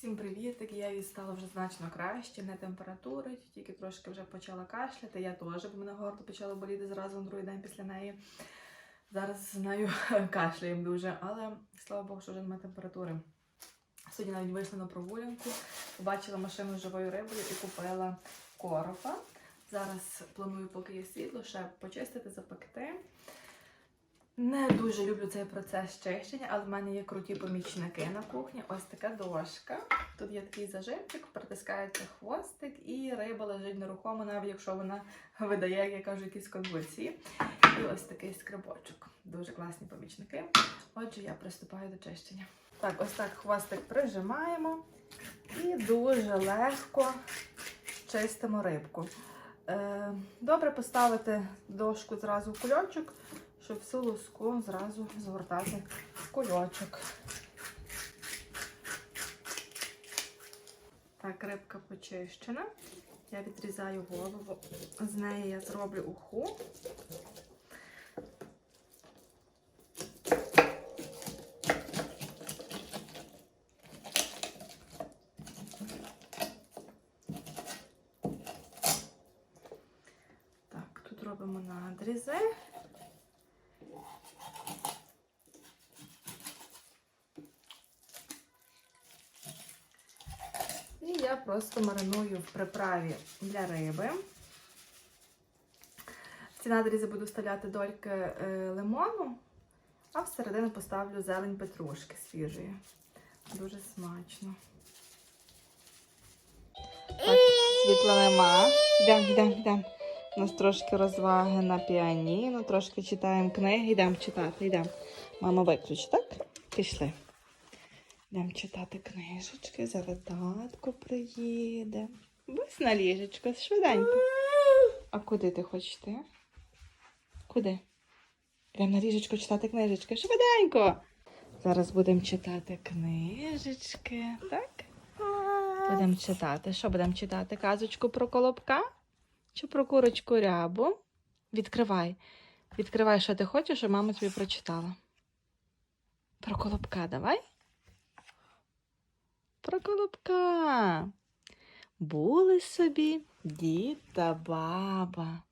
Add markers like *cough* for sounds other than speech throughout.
Всім привіт! Я їй стало вже значно краще, не температури, тільки трошки вже почала кашляти. Я теж, бо мене горло почало боліти зразу на другий день після неї. Зараз з нею *laughs* кашляємо дуже, але слава Богу, що вже немає температури. Сьогодні навіть вийшла на прогулянку, побачила машину з живою рибою і купила коропа. Зараз планую, поки є світло, ще почистити, запекти. Не дуже люблю цей процес чищення, але в мене є круті помічники на кухні. Ось така дошка. Тут є такий зажимчик, притискається хвостик, і риба лежить нерухомо, навіть якщо вона видає, як я кажу, якісь конвульсії. І ось такий скрибочок. Дуже класні помічники. Отже, я приступаю до чищення. Так, ось так хвостик прижимаємо і дуже легко чистимо рибку. Е, добре поставити дошку зразу в кульочок, щоб всю луску зразу згортати в кульочок. Так, рибка почищена. Я відрізаю голову. З неї я зроблю уху. Так, тут робимо надрізи. Я просто мариную в приправі для риби. В ці надрізи буду вставляти дольки е, лимону, а всередину поставлю зелень петрушки свіжої. Дуже смачно. Так, світла нема. Йдемо, йдемо, йдемо. У нас трошки розваги на піаніно, трошки читаємо книги. Йдемо читати, йдемо. Мама виключи, так? Пішли. Йдемо читати книжечки, зараз татко приїде. Ось на ліжечко, швиденько. А куди ти хочеш йти? Куди? Йдемо на ліжечко читати книжечки. Швиденько. Зараз будемо читати книжечки, так? Будемо читати. Що будемо читати? Казочку про колобка? Чи про курочку рябу? Відкривай. Відкривай, що ти хочеш, щоб мама тобі прочитала. Про колобка давай. Про колобка. Були собі дід та баба.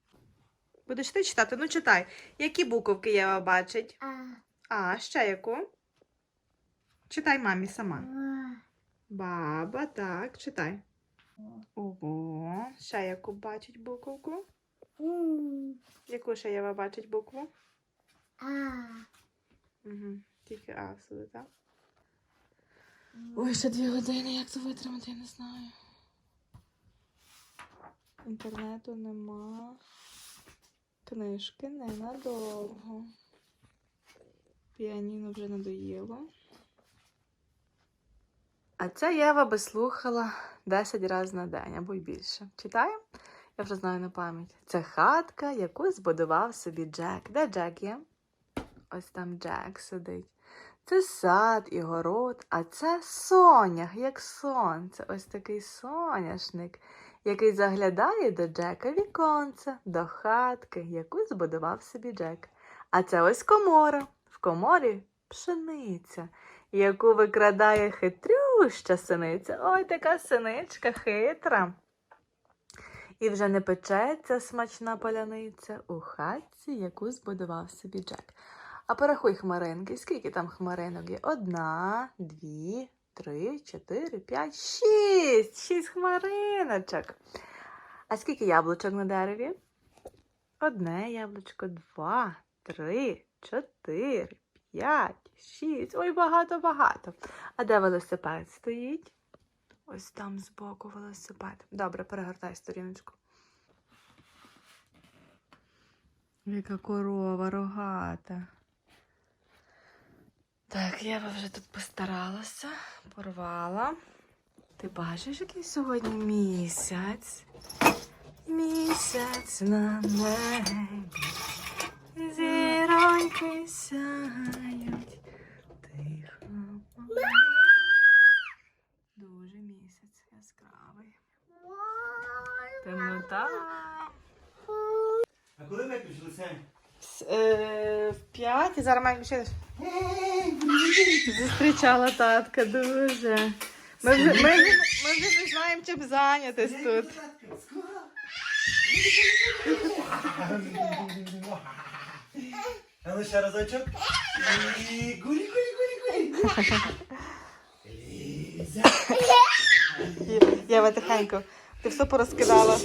Будеш ти читати? Ну читай. Які буковки Єва бачить? А, А, ще яку? Читай мамі сама. Баба, так, читай. Ого. Ще яку бачить буковку? Яку ще Єва бачить букву? а, Угу. Тільки А сюди, так? Ой, ще дві години, як це витримати, я не знаю. Інтернету нема. Книжки ненадовго. Піаніно вже надоїло. А це Єва би слухала 10 разів на день або й більше. Читаємо? Я вже знаю на пам'ять. Це хатка, яку збудував собі Джек. Де Джек є? Ось там Джек сидить. Це сад і город, а це сонях, як сонце. Ось такий соняшник, який заглядає до Джека віконце, до хатки, яку збудував собі Джек. А це ось комора. В коморі пшениця, яку викрадає хитрюща синиця. Ой, така синичка хитра. І вже не печеться смачна поляниця у хатці, яку збудував собі Джек. А порахуй хмаринки. Скільки там хмаринок є? Одна, дві, три, чотири, п'ять, шість. Шість хмариночок. А скільки яблучок на дереві? Одне яблучко, два, три, чотири, п'ять, шість. Ой, багато-багато. А де велосипед стоїть? Ось там збоку велосипед. Добре, перегортай сторіночку. Яка корова рогата. Так, я вже тут постаралася, порвала. Ти бачиш, який сьогодні місяць? Місяць на небі. Зіроньки сяють. Тихо. Дуже місяць яскравий. Темнота. А коли ми пішли? 5 е, і зараз маємо ще. Зустрічала татка дуже. Ми вже, ми, ми вже не знаємо, чим зайнятись тут. Ну ще разочок. І гурі, гурі, гурі, гурі. Ліза. Тихенько. Ти все порозкидала.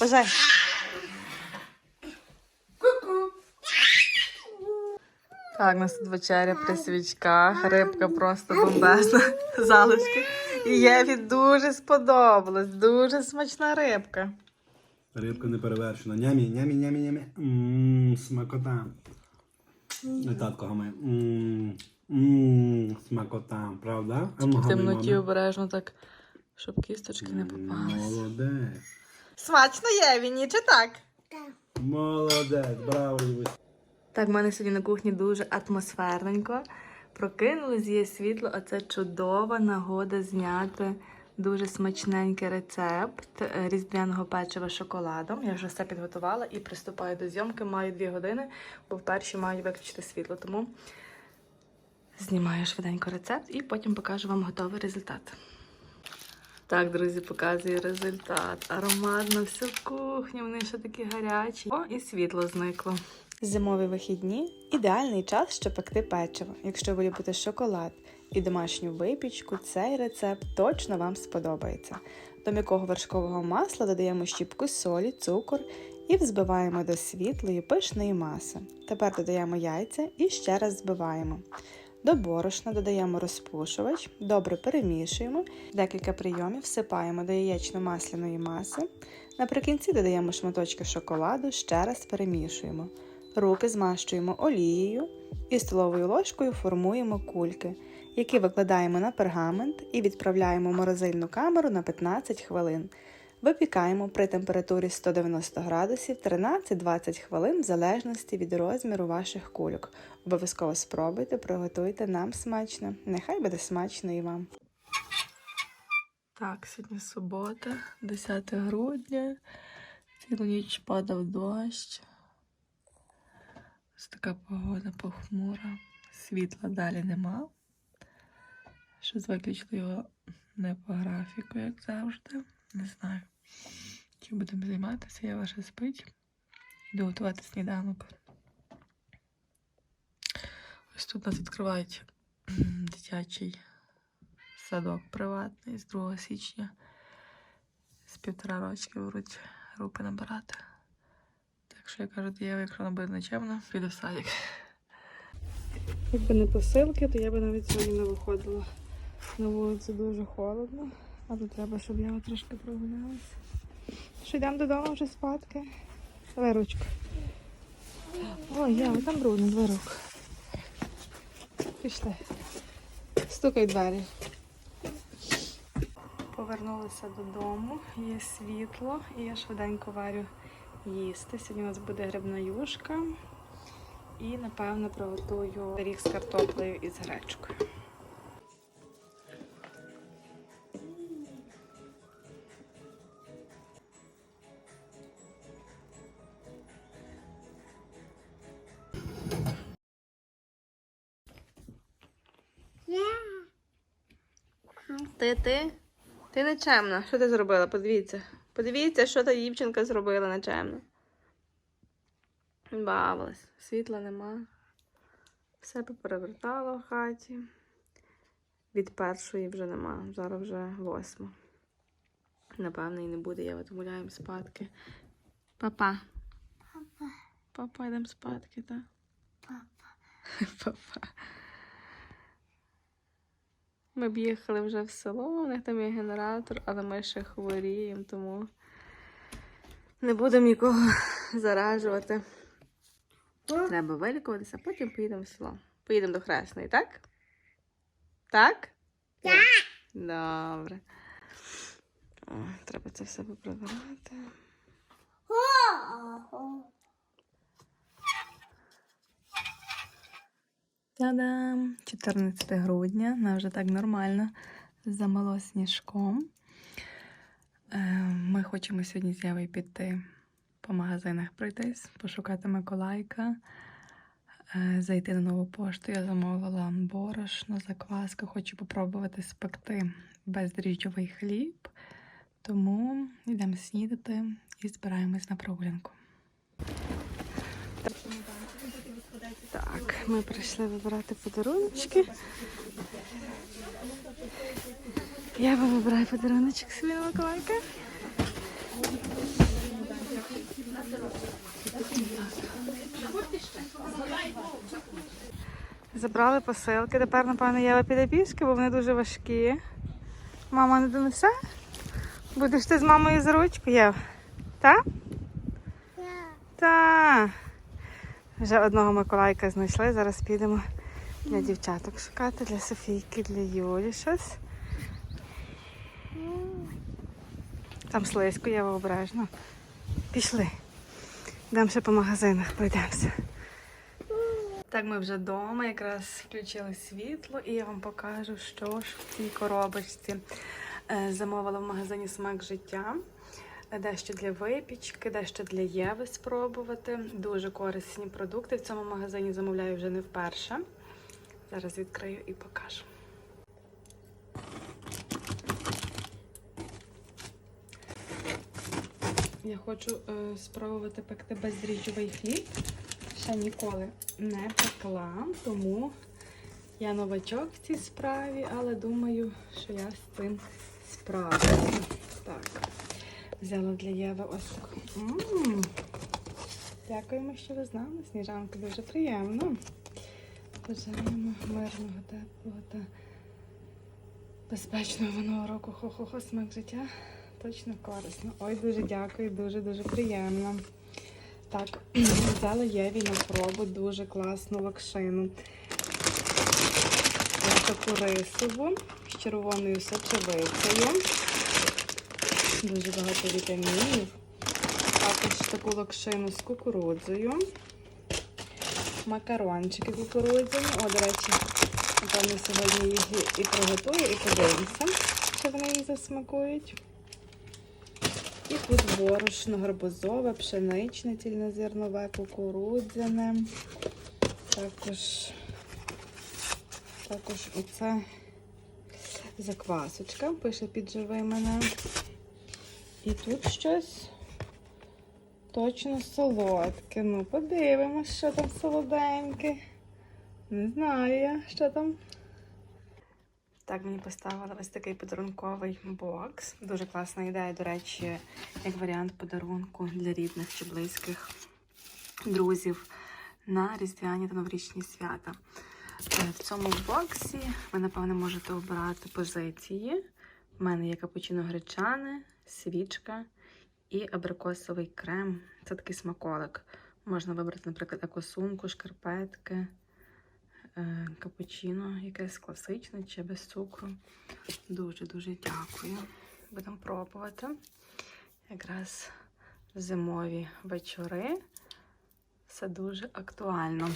Бажай. Так, у нас тут вечеря при свічках, рибка просто бомбезна, *laughs* залишки. І Єві дуже сподобалось, дуже смачна рибка. Рибка не перевершена. Нямі, нямі, нямі, нямі. Ммм, смакота. І татко гамає. Ммм, ммм, смакота, правда? Ну, В темноті обережно так, щоб кісточки не попались. Молодець. Смачно Єві, ні чи так? Молодець, браво, Євусь. Так, в мене сьогодні на кухні дуже атмосферненько. Прокинулись, є світло, а це чудова нагода зняти дуже смачненький рецепт різдвяного печива шоколадом. Я вже все підготувала і приступаю до зйомки. Маю дві години, бо вперше маю виключити світло. Тому знімаю швиденько рецепт і потім покажу вам готовий результат. Так, друзі, показую результат. Аромат на всю кухню, вони ще такі гарячі. О, і світло зникло. Зимові вихідні ідеальний час, щоб пекти печиво. Якщо ви любите шоколад і домашню випічку, цей рецепт точно вам сподобається. До м'якого вершкового масла додаємо щіпку солі, цукор і взбиваємо до світлої пишної маси. Тепер додаємо яйця і ще раз збиваємо. До борошна додаємо розпушувач, добре перемішуємо, декілька прийомів всипаємо до яєчно-масляної маси. Наприкінці додаємо шматочки шоколаду, ще раз перемішуємо. Руки змащуємо олією і столовою ложкою формуємо кульки, які викладаємо на пергамент і відправляємо в морозильну камеру на 15 хвилин. Випікаємо при температурі 190 градусів 13-20 хвилин в залежності від розміру ваших кульок. Обов'язково спробуйте, приготуйте нам смачно. Нехай буде смачно і вам. Так, сьогодні субота, 10 грудня. Цілу ніч падав дощ. Ось така погода похмура. Світла далі нема. Щось виключили його не по графіку, як завжди. Не знаю. Чим будемо займатися, я ваша спить. Йду готувати сніданок. Ось тут нас відкривають дитячий садок приватний з 2 січня. З півтора рочки беруть групи набирати. Так що я кажу, до Єви, якщо вона буде нечемна, піду в садик. Якби не посилки, то я би навіть сьогодні не виходила. На вулиці дуже холодно, а тут треба, щоб я трошки прогулялася. Що йдемо додому вже спадки. Давай ручку. Ой, я там брудно, дві руку. Пішли. Стукай двері. Повернулася додому, є світло, і я швиденько варю їсти. Сьогодні у нас буде грибна юшка. І, напевно, приготую пиріг з картоплею і з гречкою. Ти ти? Ти нечемна. Що ти зробила? Подивіться. Подивіться, що та дівчинка зробила нечемно. Бавилась. Світла нема. Все поперевертала в хаті. Від першої вже нема. Зараз вже восьма. Напевно, і не буде. Я от гуляємо спадки. Папа. Папа. Папа, йдемо спадки, так? Папа. *laughs* Папа. Ми б їхали вже в село, у них там є генератор, але ми ще хворіємо, тому не будемо нікого *laughs* заражувати. Треба вилікуватися, а потім поїдемо в село. Поїдемо до Хресної, так? Так? Так. Добре. О, треба це все поприбирати. Та-дам! 14 грудня, на вже так нормально замало сніжком. Е, Ми хочемо сьогодні з Євою піти по магазинах пройтись, пошукати Миколайка. е, зайти на нову пошту. Я замовила борошно, закваску. Хочу попробувати спекти бездріжджовий хліб. Тому йдемо снідати і збираємось на прогулянку. Так, ми прийшли вибирати подаруночки. Я вам вибираю подаруночок собі на Миколайка. Забрали посилки. Тепер, напевно, Єва піде пішки, бо вони дуже важкі. Мама не донесе? Будеш ти з мамою за ручку, Єв? Так? Так. Та. Вже одного Миколайка знайшли. Зараз підемо для дівчаток шукати, для Софійки, для Юлі щось. Там слизько, я обережно. Пішли. Йдемо ще по магазинах, пройдемося. Так, ми вже вдома, якраз включили світло, і я вам покажу, що ж в цій коробочці Е, замовила в магазині Смак життя. Дещо для випічки, дещо для Єви спробувати. Дуже корисні продукти. В цьому магазині замовляю вже не вперше. Зараз відкрию і покажу. Я хочу е, спробувати пекти бездріжджовий хліб. Ще ніколи не пекла, тому я новачок в цій справі, але думаю, що я з цим справлюся. Так, взяла для Єви ось таку. Дякуємо, що ви з нами. Сніжанка дуже приємно. Бажаємо мирного, теплого та безпечного нового року. Хо-хо-хо, смак життя. Точно корисно. Ой, дуже дякую, дуже дуже приємно. Так, *clears throat* взяла Єві на пробу дуже класну лакшину. Таку рисову з червоною сочевицею. Дуже багато вітамінів. Також таку лакшину з кукурудзою. Макарончики кукурудзяні. О, до речі, напевно, сьогодні їх і- приготую, і подивимося, чи вони їй засмакують. І тут борошно гарбузове, пшеничне, цільнозернове, кукурудзяне. Також, також оце заквасочка, пише підживи мене. І тут щось точно солодке. Ну, подивимось, що там солоденьке. Не знаю я, що там. Так, мені поставили ось такий подарунковий бокс. Дуже класна ідея, до речі, як варіант подарунку для рідних чи близьких друзів на різдвяні та новорічні свята. Е, В цьому боксі ви, напевно, можете обирати позиції. У мене є капучино гречане, свічка і абрикосовий крем. Це такий смаколик. Можна вибрати, наприклад, екосумку, шкарпетки, е, капучино, якесь класичне чи без цукру. Дуже-дуже дякую. Будемо пробувати. Якраз зимові вечори. Все дуже актуально.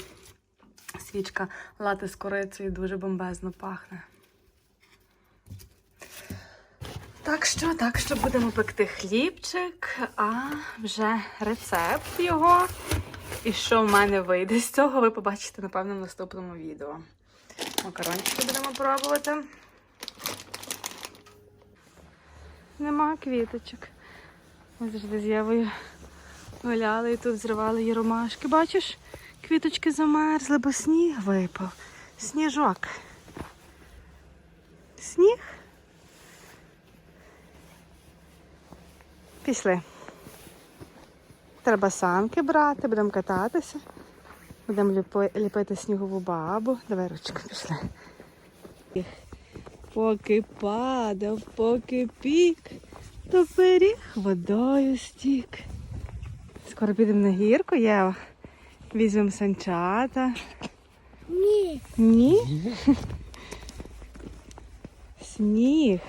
Свічка лати з корицею дуже бомбезно пахне. Так що, так що будемо пекти хлібчик, а вже рецепт його. І що в мене вийде з цього, ви побачите, напевно, в наступному відео. Макарончики будемо пробувати. Нема квіточок. Ми завжди з Євою гуляли і тут зривали її ромашки. Бачиш, квіточки замерзли, бо сніг випав. Сніжок. Сніг. Пішли. Треба санки брати, будемо кататися. Будемо ліпи- ліпити снігову бабу. Давай ручку пішли. Поки падав, поки пік, то пиріг водою стік. Скоро підемо на гірку, Єва. Візьмемо санчата. Ні. Ні? Сніг.